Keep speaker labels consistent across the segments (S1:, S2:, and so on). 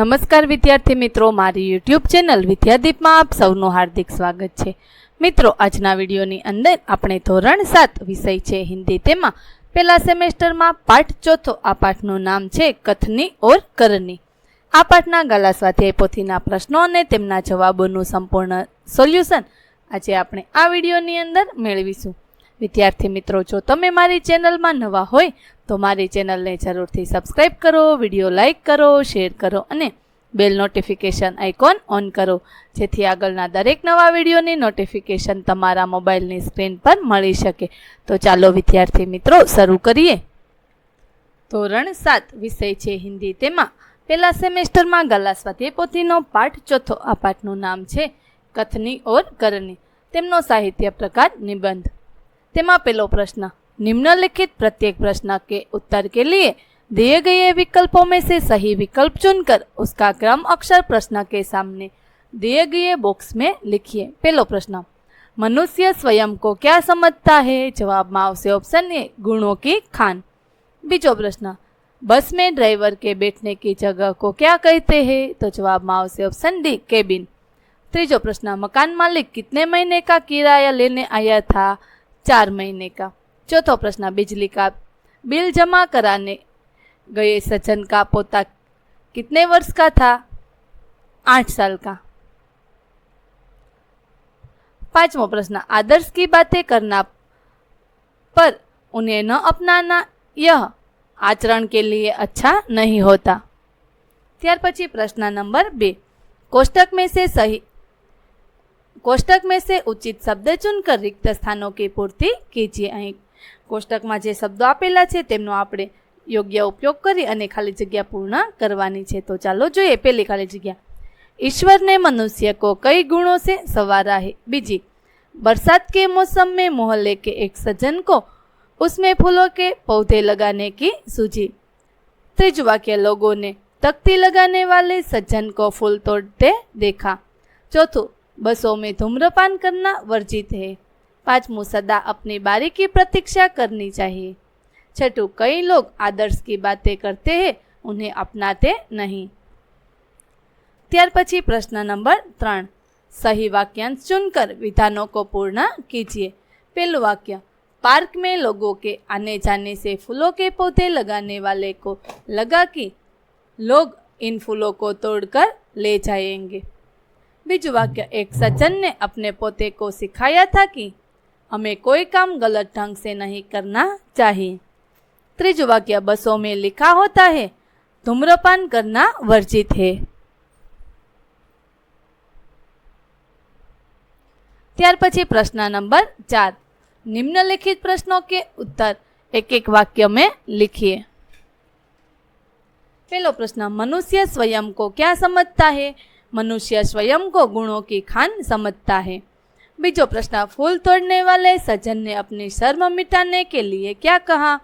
S1: નમસ્કાર વિદ્યાર્થી મિત્રો, મારી યુટ્યુબ ચેનલ વિદ્યાદીપમાં આપ સૌનું હાર્દિક સ્વાગત છે. મિત્રો, આજના વિડીયોની અંદર આપણે ધોરણ સાત વિષય છે હિન્દી તેમાં. પહેલા સેમેસ્ટરમાં પાઠ ચોથો, આ પાઠનું નામ છે કથની ઓર કરની. આ પાઠના ગાલા સ્વાધ્યાય પોથીના પ્રશ્નો અને તેમના જવાબોનું સંપૂર્ણ સોલ્યુશન આજે આપણે આ વિડીયોની અંદર મેળવીશું. વિદ્યાર્થી મિત્રો, જો તમે મારી ચેનલમાં નવા હોય, તો મારી ચેનલને જરૂરથી સબસ્ક્રાઈબ કરો વીડિયો લાઇક કરો શેર કરો અને બેલ નોટિફિકેશન આઇકોન ઓન કરો. જેથી આગળના દરેક નવા વિડીયોની નોટિફિકેશન તમારા મોબાઈલની સ્ક્રીન પર મળી શકે. તો ચાલો વિદ્યાર્થી મિત્રો, શરૂ કરીએ. ધોરણ સાત, વિષય છે હિન્દી તેમાં. પહેલા સેમેસ્ટરમાં ગલા સ્વાધ્યાય પોથીનો પાઠ ચોથો. આ પાઠનું નામ છે કથની ઓર કરની તેમનો સાહિત્ય પ્રકાર નિબંધ. તેમાં प्रश्न। निम्नलिखित प्रत्येक प्रश्न के उत्तर के लिए दिए गए विकल्पों में से सही विकल्प चुनकर उसका क्रम अक्षर प्रश्न के सामने दिए गए बॉक्स में लिखिए। पहलो प्रश्न। मनुष्य स्वयं को क्या समझता है? जवाब माओ से ऑप्शन ए, गुणों की खान। बीजो प्रश्न। बस में ड्राइवर के बैठने की जगह को क्या कहते हैं? तो जवाब माओ से ऑप्शन डी केबिन तीजो प्रश्न। मकान मालिक कितने महीने का किराया लेने आया था? चार महीने का चौथा प्रश्न बिजली का बिल जमा कराने गए सज्जन का पोता कितने वर्ष का था आठ साल का पांचवा प्रश्न आदर्श की बातें करना पर उन्हें न अपनाना यह आचरण के लिए अच्छा नहीं होता ત્યાર પછી પ્રશ્ન નંબર બે कोष्टक में से सही कोष्टक में से उचित शब्द चुनकर रिक्त स्थानों की पूर्ति कीजिए અહીં કોષ્ટકમાં જે શબ્દો આપેલા છે તેમનો આપણે યોગ્ય ઉપયોગ કરી અને ખાલી જગ્યા પૂર્ણ કરવાની છે તો ચાલો જોઈએ પહેલી ખાલી જગ્યા ईश्वर ने मनुष्य को कई गुणों से संवारा है बीजी बरसात के मौसम में मोहल्ले के एक सज्जन को उसमें फूलों के पौधे लगाने की सूझी त्रिज वाक्य लोगों ने तख्ती लगाने वाले सज्जन को फूल तोड़ते देखा चौथों बसों में धूम्रपान करना वर्जित है। पाँचवों सदा अपनी बारी की प्रतीक्षा करनी चाहिए। छठू, कई लोग आदर्श की बातें करते हैं, उन्हें अपनाते नहीं। त्यार પછી प्रश्न नंबर त्रण। सही वाक्यांश चुनकर विधानों को पूर्ण कीजिए। पहला वाक्य, पार्क में लोगों के आने जाने से फूलों के पौधे लगाने वाले को लगा कि लोग इन फूलों को तोड़कर ले जाएँगे। बीजू वाक्य एक सज्जन ने अपने पोते को सिखाया था कि हमें कोई काम गलत ढंग से नहीं करना चाहिए त्रिजु वाक्य बसों में लिखा होता है धूम्रपान करना वर्जित है ત્યાર પછી પ્રશ્ન નંબર ચાર निम्नलिखित प्रश्नों के उत्तर एक एक वाक्य में लिखिए पहला प्रश्न मनुष्य स्वयं को क्या समझता है मनुष्य स्वयं को गुणों की खान समझता है। बीजो प्रश्न, फूल तोड़ने वाले सज्जन ने अपनी शर्म मिटाने के लिए क्या कहा?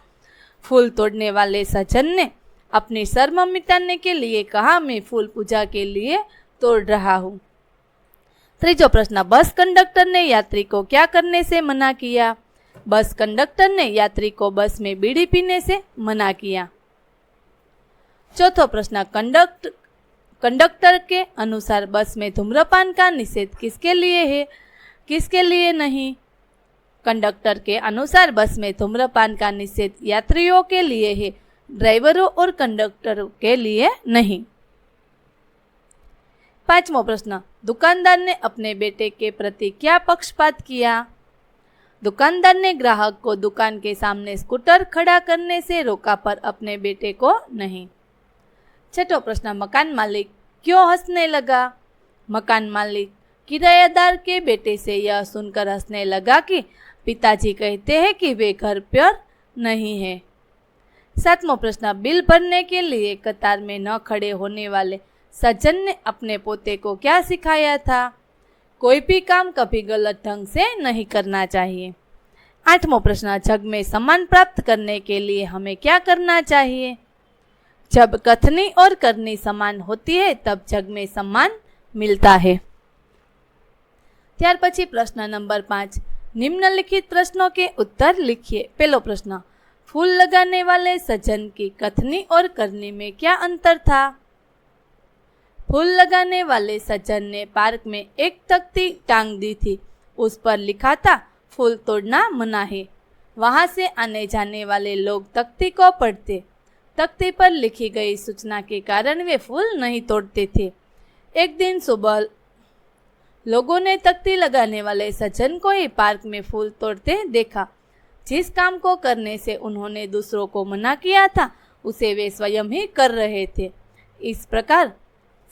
S1: फूल तोड़ने वाले सज्जन ने अपनी शर्म मिटाने के लिए कहा, मैं फूल पूजा के लिए तोड़ रहा हूँ। त्रीजो प्रश्न, बस कंडक्टर ने यात्री को क्या करने से मना किया? बस कंडक्टर ने यात्री को बस में बीड़ी पीने से मना किया। चौथो प्रश्न, कंडक्ट कंडक्टर के अनुसार बस में धूम्रपान का निषेध किसके लिए है? किसके लिए नहीं? कंडक्टर के अनुसार बस में धूम्रपान का निषेध यात्रियों के लिए है, ड्राइवरों और कंडक्टरों के लिए नहीं। पांचवा प्रश्न, दुकानदार ने अपने बेटे के प्रति क्या पक्षपात किया? दुकानदार ने ग्राहक को दुकान के सामने स्कूटर खड़ा करने से रोका पर अपने बेटे को नहीं। छठो प्रश्न मकान मालिक क्यों हंसने लगा मकान मालिक किरायादार के बेटे से यह सुनकर हंसने लगा कि पिताजी कहते हैं कि वे घर पर नहीं है सातवां प्रश्न बिल भरने के लिए कतार में न खड़े होने वाले सज्जन ने अपने पोते को क्या सिखाया था कोई भी काम कभी गलत ढंग से नहीं करना चाहिए आठवां प्रश्न जग में सम्मान प्राप्त करने के लिए हमें क्या करना चाहिए जब कथनी और करनी समान होती है तब जग में सम्मान मिलता है ત્યાર પછી પ્રશ્ન નંબર પાંચ निम्नलिखित प्रश्नों के उत्तर लिखिए पहलो प्रश्न फूल लगाने वाले सज्जन की कथनी और करनी में क्या अंतर था फूल लगाने वाले सज्जन ने पार्क में एक तख्ती टांग दी थी उस पर लिखा था फूल तोड़ना मना है वहां से आने जाने वाले लोग तख्ती को पढ़ते तख्ती पर लिखी गई सूचना के कारण वे फूल नहीं तोड़ते थे एक दिन सुबह लोगों ने तख्ती लगाने वाले सज्जन को ही पार्क में फूल तोड़ते देखा जिस काम को करने से उन्होंने दूसरों को मना किया था उसे वे स्वयं ही कर रहे थे इस प्रकार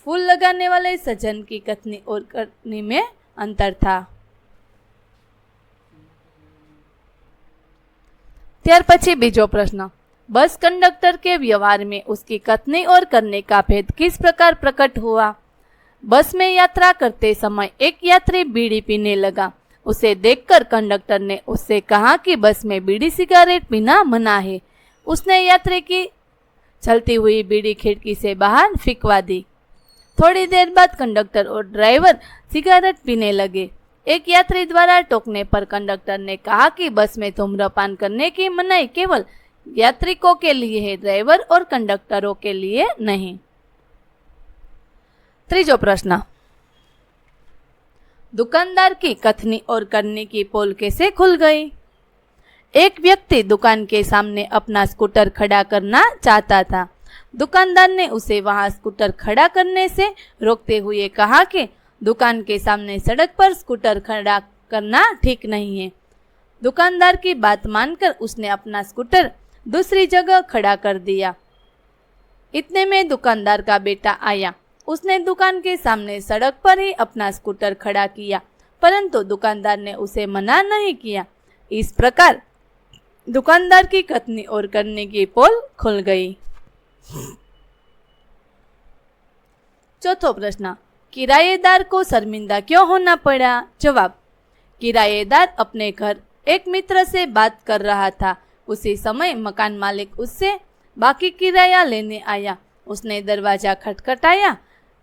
S1: फूल लगाने वाले सज्जन की कथनी और कथनी में अंतर था ત્યાર પછી બીજો પ્રશ્ન बस कंडक्टर के व्यवहार में उसकी कथनी और करने का भेद किस प्रकार प्रकट हुआ? बस में यात्रा करते समय एक यात्री बीड़ी पीने लगा। उसे देखकर कंडक्टर ने उससे कहा कि बस में बीड़ी सिगारेट पीना मना है। उसने यात्री की चलती हुई बीड़ी खिड़की से बाहर फिकवा दी। थोड़ी देर बाद कंडक्टर और ड्राइवर सिगारेट पीने लगे। एक यात्री द्वारा टोकने पर कंडक्टर ने कहा कि बस में धूम्रपान करने की मनाही केवल यात्रिकों के लिए है ड्राइवर और कंडक्टरों के लिए नहीं ત્રીજો प्रश्न दुकानदार की कथनी और करने की पोल कैसे खुल गई एक व्यक्ति दुकान के सामने अपना स्कूटर खड़ा करना चाहता था दुकानदार ने उसे वहां स्कूटर खड़ा करने से रोकते हुए कहा कि दुकान के सामने सड़क पर स्कूटर खड़ा करना ठीक नहीं है दुकानदार की बात मानकर उसने अपना स्कूटर दूसरी जगह खड़ा कर दिया। इतने में दुकानदार का बेटा आया। उसने दुकान के सामने सड़क पर ही अपना स्कूटर खड़ा किया, परंतु दुकानदार ने उसे मना नहीं किया। इस प्रकार दुकानदार की कथनी और करने की पोल खुल गई। चौथो प्रश्न, किराएदार को शर्मिंदा क्यों होना पड़ा? जवाब, किराएदार अपने घर एक मित्र से बात कर रहा था। उसी समय मकान मालिक उससे बाकी किराया लेने आया। उसने दरवाज़ा खटखटाया।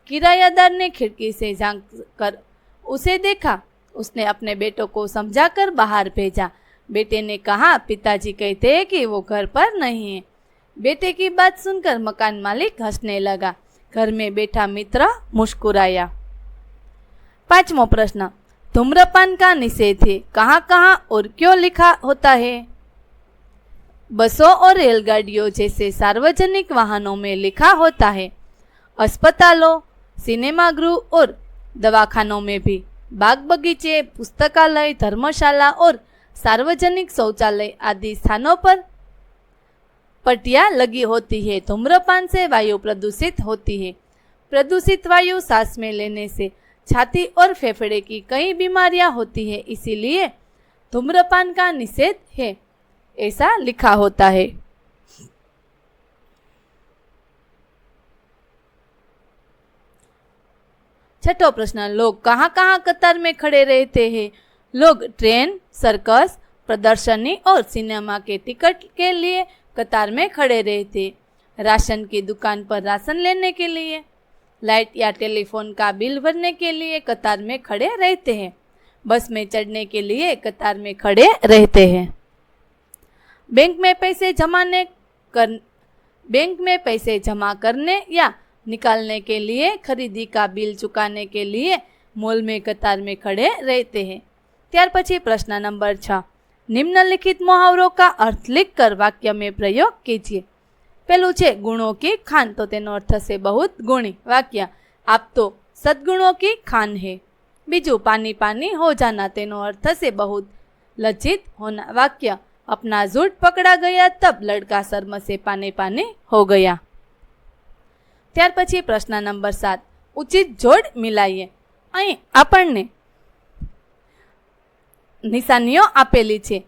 S1: किरायादार ने खिड़की से झाँक कर उसे देखा। उसने अपने बेटों को समझाकर बाहर भेजा। बेटे ने कहा, पिताजी कहते हैं कि वो घर पर नहीं है। बेटे की बात सुनकर मकान मालिक हंसने लगा। घर में बैठा मित्र मुस्कुराया। पांचवा प्रश्न। धूम्रपान का निषेध है। कहाँ कहाँ और क्यों लिखा होता है? बसों और रेलगाड़ियों जैसे सार्वजनिक वाहनों में लिखा होता है। अस्पतालों, सिनेमागृह और दवाखानों में भी बाग बगीचे, पुस्तकालय, धर्मशाला और सार्वजनिक शौचालय आदि स्थानों पर पटिया लगी होती है। धूम्रपान से वायु प्रदूषित होती है। प्रदूषित वायु सांस में लेने से छाती और फेफड़े की कई बीमारियाँ होती है, इसीलिए धूम्रपान का निषेध है। ऐसा लिखा होता है। छठो प्रश्न, लोग कहाँ कहाँ कतार में खड़े रहते हैं? लोग ट्रेन, सर्कस, प्रदर्शनी और सिनेमा के टिकट के लिए कतार में खड़े रहते। राशन की दुकान पर राशन लेने के लिए, लाइट या टेलीफोन का बिल भरने के लिए कतार में खड़े रहते हैं। बस में चढ़ने के लिए कतार में खड़े रहते हैं। बैंक में पैसे जमाने कर बैंक में पैसे जमा करने या निकालने के लिए खरीदी का बिल चुकाने के लिए मॉल में कतार में खड़े रहते हैं ત્યાર પછી પ્રશ્ન નંબર છ નિમ્નલિખિત મુહાવરો કા અર્થ लिखकर वाक्य में प्रयोग कीजिए પેલું છે ગુણો की खान तो તેનો અર્થ થશે बहुत गुणी वाक्य आप तो सद्गुणों की खान है બીજું पानी पानी हो जाना તેનો અર્થ થશે बहुत लज्जित होना वाक्य अपना झूठ पकड़ा गया तब लड़का शर्म से पाने पाने हो गया ત્યાર પછી પ્રશ્ન નંબર સાત ઉચિત જોડ મિલાઈએ અહીં આપણને નિશાનીઓ આપેલી છે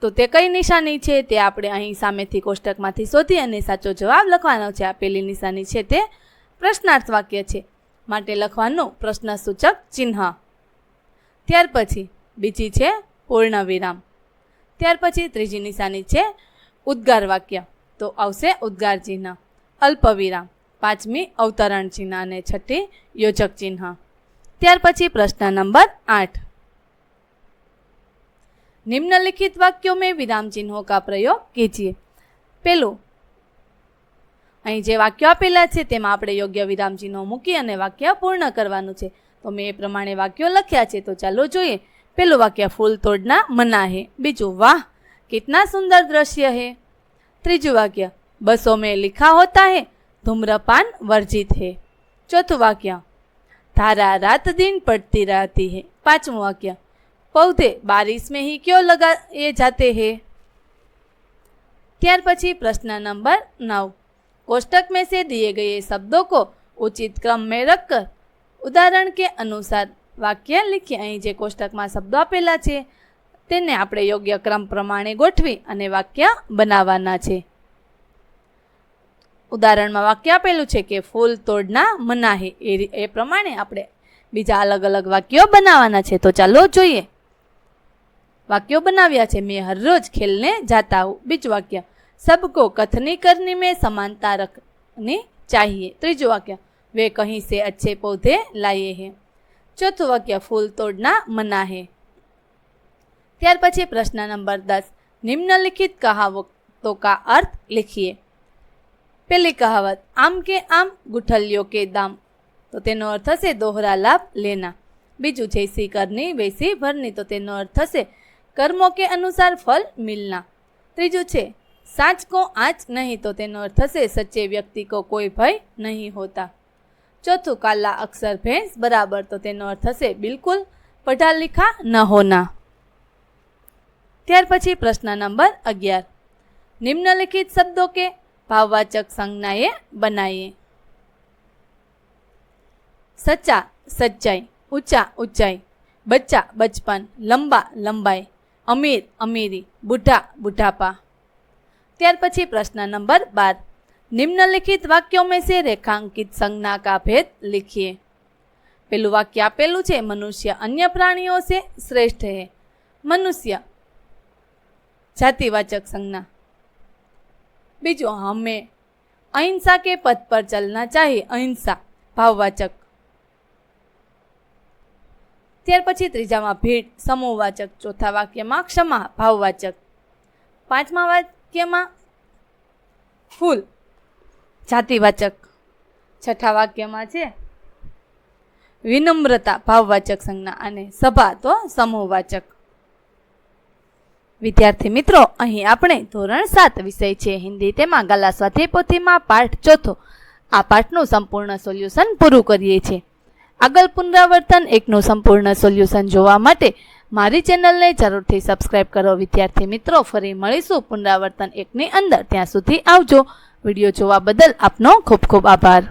S1: તો તે કઈ નિશાની છે તે આપણે અહીં સામેથી કોષ્ટકમાંથી શોધી અને સાચો જવાબ લખવાનો છે આપેલી નિશાની છે તે પ્રશ્નાર્થ વાક્ય છે માટે લખવાનું પ્રશ્ન સૂચક ચિહ્ન ત્યાર પછી બીજી છે પૂર્ણ વિરામ ત્યાર પછી ત્રીજી નિશાની છે ઉદ્ગાર વાક્ય. તો આવશે ઉદ્ગાર ચિહ્ન. અલ્પવિરામ. પાંચમી અવતરણ ચિહ્ન અને છઠ્ઠી યોજક ચિહ્ન. ત્યાર પછી પ્રશ્ન નંબર આઠ. નિમ્નલિખિત વાક્યો મેં વિરામ ચિહ્નો કા પ્રયોગ કીજીએ. પહેલું અહીં જે વાક્યો આપેલા છે તેમાં આપણે યોગ્ય વિરામ ચિહ્નો મૂકી અને વાક્ય પૂર્ણ કરવાનું છે. તો મેં એ પ્રમાણે વાક્યો લખ્યા છે તો ચાલો જોઈએ. પેલું વાક્ય ફૂલ તોડના મના હે બીજું વાહ કિતના સુંદર દ્રશ્ય હે ત્રીજું વાક્ય बसों में लिखा होता है धूम्रपान वर्जित है चौथું વાક્ય धारा रात दिन पड़ती रहती है पांचवं वाक्य पौधे बारिश में ही क्यों लगाए जाते हैं ત્યાર પછી પ્રશ્ન નંબર नौ कोष्टक में से दिए गए शब्दों को उचित क्रम में रखकर ઉદાહરણ કે અનુસાર વાક્ય લખીએ અહીં જે કોષ્ટકમાં શબ્દો આપેલા છે, તેને આપણે યોગ્ય ક્રમ પ્રમાણે ગોઠવી અને વાક્ય બનાવવાના છે. ઉદાહરણમાં વાક્ય આપેલું છે કે, ફૂલ તોડના મનાહે. એ એ પ્રમાણે આપણે બીજા અલગ અલગ વાક્યો બનાવવાના છે. તો ચાલો જોઈએ. વાક્યો બનાવ્યા છે. મેં હરરોજ ખેલને જાતા હું. બીજું વાક્ય, સબકો કથની કરની મેં સમાનતા રખની ચાહીએ. ત્રીજું વાક્ય, વે કહી સે અચ્છે પૌધે લાઈએ હે. ચતુવક કે ફૂલ તોડના મના હે ત્યાર પછી પ્રશ્ન નંબર દસ નિમ્નલિખિત કહાવતો કા અર્થ લિખીએ પહેલી કહાવત આમ કે આમ ગુઠલિયો કે દામ તો તેનો અર્થ થશે દોહરા લાભ લેના બીજું જૈસી કરની વૈસી ભરની તો તેનો અર્થ થશે કર્મો કે અનુસાર ફલ મિલના ત્રીજું છે સાચ કો આંચ નહીં તો તેનો અર્થ થશે સચ્ચે વ્યક્તિ કો કોઈ ભય નહીં હોતા ચોથું કાલા અક્ષર ભેંસ બરાબર તો તેનો અર્થ થશે બિલકુલ પઢા લિખા ન હોના ત્યાર પછી પ્રશ્ન નંબર અગિયાર નિમ્નલિખિત શબ્દો કે ભાવવાચક સંજ્ઞાએ બનાવીએ સચ્ચા સચ્ચાઈ ઊંચા ઊંચાઈ બચ્ચા બચપન લંબા લંબાઈ અમીર અમીરી બુઢા બુઢાપા ત્યાર પછી પ્રશ્ન નંબર બાર નિમ્નલિખિત વાક્યો મેં સે રેખાંકિત સંજ્ઞા કા ભેદ લિખીએ. પેલું વાક્ય આપેલું છે, મનુષ્ય અન્ય પ્રાણીઓ છે શ્રેષ્ઠ હે. મનુષ્ય જાતિવાચક સંજ્ઞા. બીજું હમે અહિંસા કે પદ પર ચલના ચાહીએ અહિંસા ભાવવાચક. ત્યાર પછી ત્રીજામાં ભેટ સમૂહવાચક. ચોથા વાક્યમાં ક્ષમા, ભાવવાચક. પાંચમા વાક્યમાં ફૂલ જાતિવાચક છઠ્ઠા વાક્યમાં છે, વિનમ્રતા ભાવવાચક સંજ્ઞા અને સભા તો સમૂહવાચક. વિદ્યાર્થી મિત્રો, અહીં આપણે ધોરણ સાત વિષય છે, હિન્દી તેમાં ગાલા સ્વાધ્યાય પોથીમાં પાઠ ચોથો. આ પાઠનું સંપૂર્ણ સોલ્યુશન પૂરું કરીએ છીએ. આગળ પુનરાવર્તન એકનું સંપૂર્ણ સોલ્યુશન જોવા માટે મારી ચેનલને જરૂરથી સબસ્ક્રાઇબ કરો. વિદ્યાર્થી મિત્રો, ફરી મળીશું પુનરાવર્તન એકની અંદર. ત્યાં સુધી આવજો. વીડિયો જોવા બદલ આપનો ખૂબ ખૂબ આભાર.